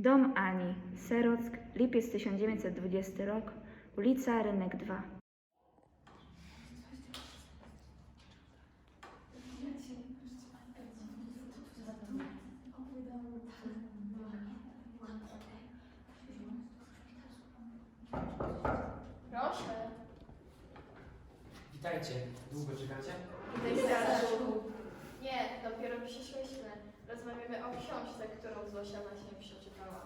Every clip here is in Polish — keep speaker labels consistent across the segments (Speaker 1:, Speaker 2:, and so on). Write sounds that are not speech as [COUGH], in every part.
Speaker 1: Dom Ani, Serock, lipiec 1920 rok, ulica Rynek 2.
Speaker 2: Proszę.
Speaker 3: Witajcie. Długo czekacie?
Speaker 2: O książce, którą Zosia na się przeczytała.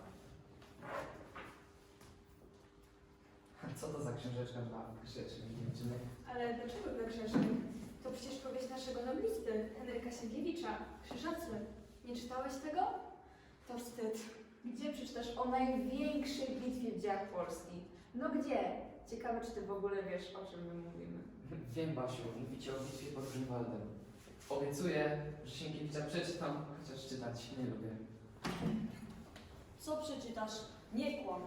Speaker 2: [LAUGHS]
Speaker 3: Co to za książeczka dla grzecznych dziewczynek?
Speaker 4: Ale dlaczego dla grzesznych? To przecież powieść naszego noblisty, Henryka Sienkiewicza, Krzyżacy. Nie czytałeś tego? To wstyd.
Speaker 5: Gdzie przeczytasz o największej bitwie w dziejach Polski? No gdzie? Ciekawe, czy ty w ogóle wiesz, o czym my mówimy.
Speaker 3: Wiem, Basiu, mówicie o bitwie pod Grunwaldem. Obiecuję, że Sienkiewicza przeczytam, chociaż czytać nie lubię.
Speaker 6: Co przeczytasz? Nie kłam.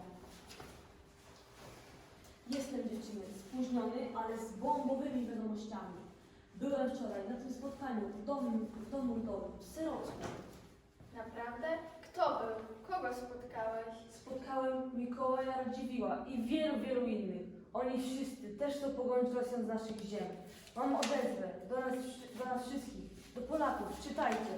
Speaker 6: Jestem dziewczyny, spóźniony, ale z bombowymi wiadomościami. Byłem wczoraj na tym spotkaniu w domu, w domu domu, w Syrocku.
Speaker 2: Naprawdę? Kto był? Kogo spotkałeś?
Speaker 6: Spotkałem Mikołaja Radziwiła i wielu, wielu innych. Oni wszyscy też chcą pogonić Rosjan z naszych ziem. Mam odezwę do nas, do nas wszystkich, do Polaków. Czytajcie.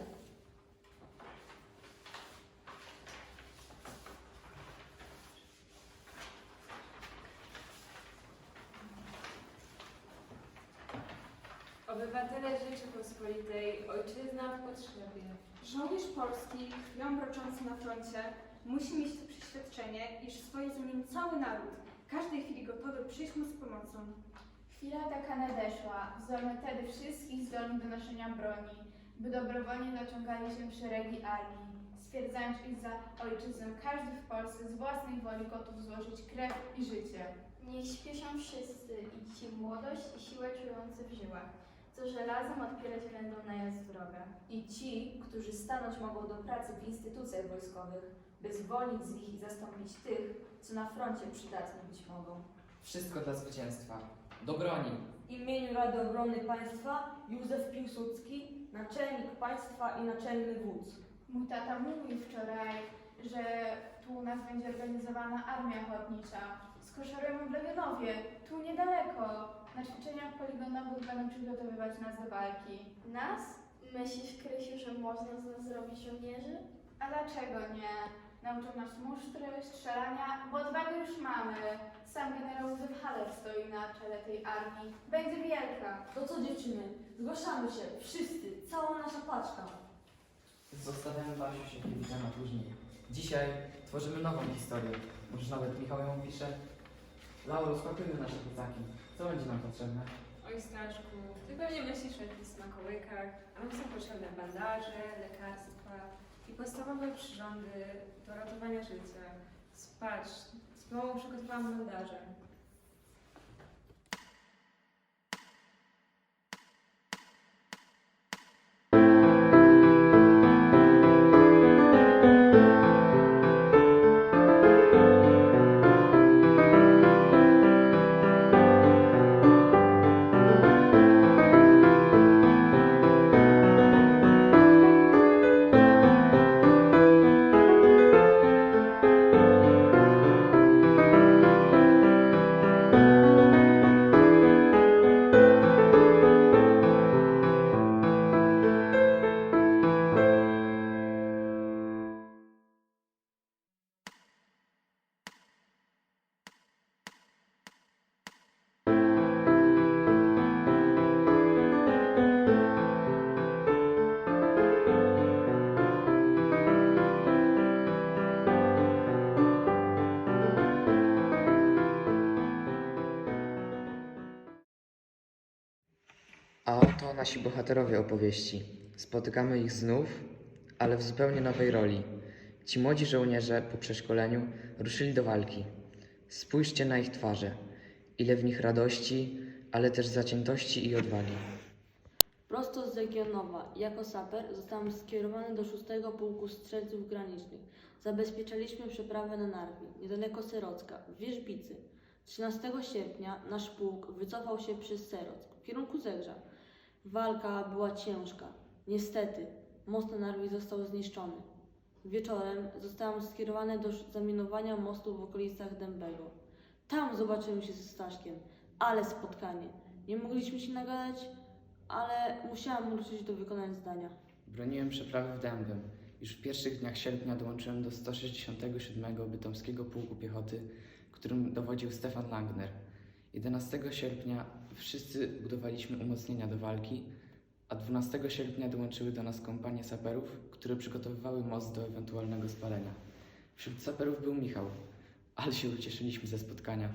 Speaker 4: Obywatele Rzeczypospolitej, ojczyzna w potrzebie. Żołnierz polski, krwią broczący na froncie, musi mieć to przeświadczenie, iż swoje zamieni cały naród, w każdej chwili gotowy przyjść mu z pomocą.
Speaker 2: Chwila taka nadeszła. Wzormy tedy wszystkich zdolnych do noszenia broni, by dobrowolnie dociągali się szeregi armii, stwierdzając, iż za ojczyznę każdy w Polsce z własnej woli gotów złożyć krew i życie. Niech śpieszą wszyscy, i ci młodość i siłę czujący w żyłach, co żelazem odpierać będą najazd wroga.
Speaker 5: I ci, którzy stanąć mogą do pracy w instytucjach wojskowych, by zwolnić z nich i zastąpić tych, co na froncie przydatni być mogą.
Speaker 3: Wszystko dla zwycięstwa. Do broni!
Speaker 6: W imieniu Rady Obrony Państwa Józef Piłsudski, naczelnik państwa i naczelny wódz.
Speaker 2: Mój tata mówił wczoraj, że tu u nas będzie organizowana armia ochotnicza. Z koszarem w Legionowie, tu niedaleko. Na ćwiczeniach poligonowych będą przygotowywać nas do walki. Nas? Myślisz, Krysiu, że można z nas zrobić żołnierzy? A dlaczego nie? Nauczą nas musztry, strzelania, bo odwagę już mamy. Sam generał Józef Haller stoi na czele tej armii. Będzie wielka.
Speaker 6: To co dziewczyny? Zgłaszamy się, wszyscy, cała nasza paczka.
Speaker 3: Zostawiamy Basiu Sienkiewicza na później. Dzisiaj tworzymy nową historię. Może nawet Michał ją pisze. Lauro, spakujmy nasze plecaki. Co będzie nam potrzebne?
Speaker 4: Oj Staszku, ty pewnie myślisz o jakichś smakołykach, a nam są potrzebne bandaże, lekarstwa i podstawowe przyrządy do ratowania życia. Spać, z małą przygotowałam bandaże.
Speaker 7: Nasi bohaterowie opowieści. Spotykamy ich znów, ale w zupełnie nowej roli. Ci młodzi żołnierze po przeszkoleniu ruszyli do walki. Spójrzcie na ich twarze. Ile w nich radości, ale też zaciętości i odwagi.
Speaker 6: Prosto z Legionowa, jako saper, zostałem skierowany do 6 Pułku Strzelców Granicznych. Zabezpieczaliśmy przeprawę na Narwi, niedaleko Serocka, w Wierzbicy. 13 sierpnia nasz pułk wycofał się przez Serock w kierunku Zegrza. Walka była ciężka. Niestety, most na Narwi został zniszczony. Wieczorem zostałam skierowana do zamianowania mostu w okolicach Dębego. Tam zobaczyłem się ze Staszkiem. Ale spotkanie. Nie mogliśmy się nagadać, ale musiałam ruszyć do wykonania zdania.
Speaker 3: Broniłem przeprawy w Dębem. Już w pierwszych dniach sierpnia dołączyłem do 167 Bytomskiego Pułku Piechoty, którym dowodził Stefan Langner. 11 sierpnia wszyscy budowaliśmy umocnienia do walki, a 12 sierpnia dołączyły do nas kompanie saperów, które przygotowywały most do ewentualnego spalenia. Wśród saperów był Michał, ale się ucieszyliśmy ze spotkania.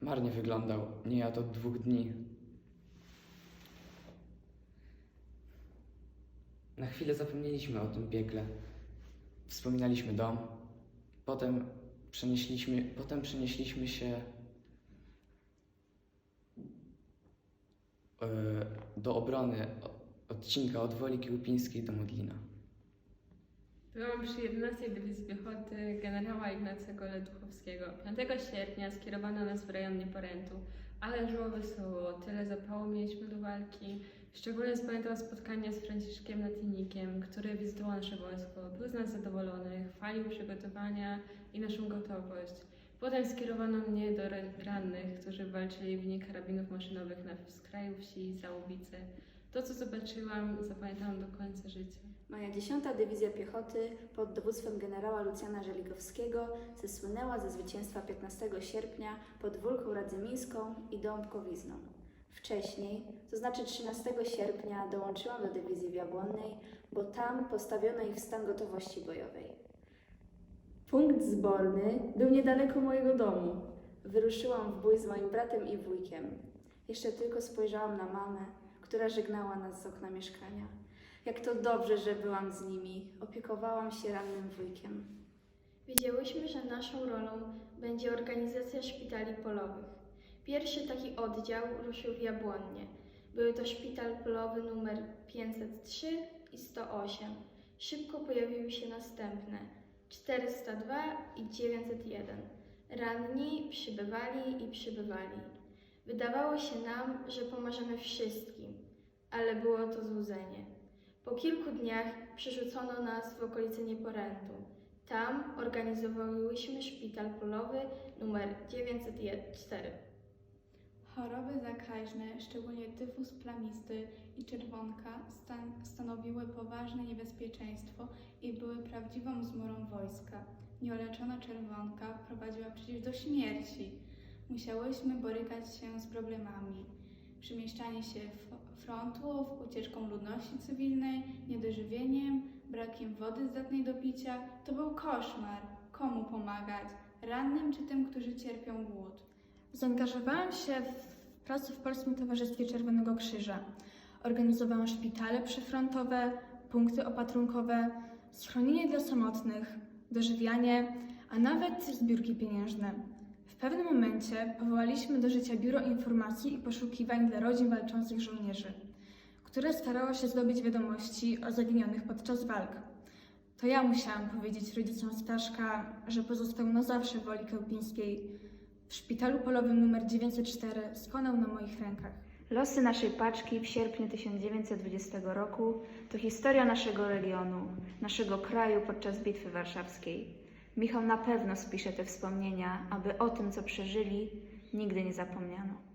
Speaker 3: Marnie wyglądał, nie jadł od dwóch dni. Na chwilę zapomnieliśmy o tym piekle. Wspominaliśmy dom. Potem przenieśliśmy, potem przenieśliśmy się do obrony odcinka od Woli Kiełpińskiej do Modlina.
Speaker 4: Byłam przy 11 Dywizji Piechoty generała Ignacego Leduchowskiego. 5 sierpnia skierowano nas w rejon Nieporętu, ale żyło wesoło, tyle zapału mieliśmy do walki. Szczególnie zapamiętam spotkanie z Franciszkiem Latynikiem, który wizytował nasze wojsko. Był z nas zadowolony, chwalił przygotowania i naszą gotowość. Potem skierowano mnie do ra- rannych, którzy walczyli w linii karabinów maszynowych na skraju wsi Załubice. To, co zobaczyłam, zapamiętałam do końca życia.
Speaker 8: Moja 10. Dywizja Piechoty pod dowództwem generała Lucjana Żeligowskiego zesłynęła ze zwycięstwa 15 sierpnia pod Wólką Radzymińską i Dąbkowizną. Wcześniej, to znaczy 13 sierpnia, dołączyłam do dywizji w Jabłonnej, bo tam postawiono ich w stan gotowości bojowej. Punkt zborny był niedaleko mojego domu. Wyruszyłam w bój z moim bratem i wujkiem. Jeszcze tylko spojrzałam na mamę, która żegnała nas z okna mieszkania. Jak to dobrze, że byłam z nimi. Opiekowałam się rannym wujkiem.
Speaker 9: Wiedziałyśmy, że naszą rolą będzie organizacja szpitali polowych. Pierwszy taki oddział ruszył w Jabłonnie. Były to szpital polowy numer 503 i 108. Szybko pojawiły się następne 402 i 901. Ranni przybywali i przybywali. Wydawało się nam, że pomożemy wszystkim, ale było to złudzenie. Po kilku dniach przerzucono nas w okolice Nieporętu. Tam organizowałyśmy szpital polowy numer 904.
Speaker 2: Choroby zakaźne, szczególnie tyfus plamisty i czerwonka, stan stanowiły poważne niebezpieczeństwo i były prawdziwą zmorą wojska. Nieuleczona czerwonka prowadziła przecież do śmierci. Musiałyśmy borykać się z problemami. Przemieszczanie się frontów, ucieczką ludności cywilnej, niedożywieniem, brakiem wody zdatnej do picia. To był koszmar. Komu pomagać? Rannym czy tym, którzy cierpią głód?
Speaker 10: Zaangażowałam się w pracę w Polskim Towarzystwie Czerwonego Krzyża. Organizowałam szpitale przyfrontowe, punkty opatrunkowe, schronienie dla samotnych, dożywianie, a nawet zbiórki pieniężne. W pewnym momencie powołaliśmy do życia Biuro Informacji i Poszukiwań dla Rodzin Walczących Żołnierzy, które starało się zdobyć wiadomości o zaginionych podczas walk. To ja musiałam powiedzieć rodzicom Staszka, że pozostał na zawsze w Woli Kępińskiej, w szpitalu polowym numer 904 skonał na moich rękach.
Speaker 1: Losy naszej paczki w sierpniu 1920 roku to historia naszego regionu, naszego kraju podczas Bitwy Warszawskiej. Michał na pewno spisze te wspomnienia, aby o tym, co przeżyli, nigdy nie zapomniano.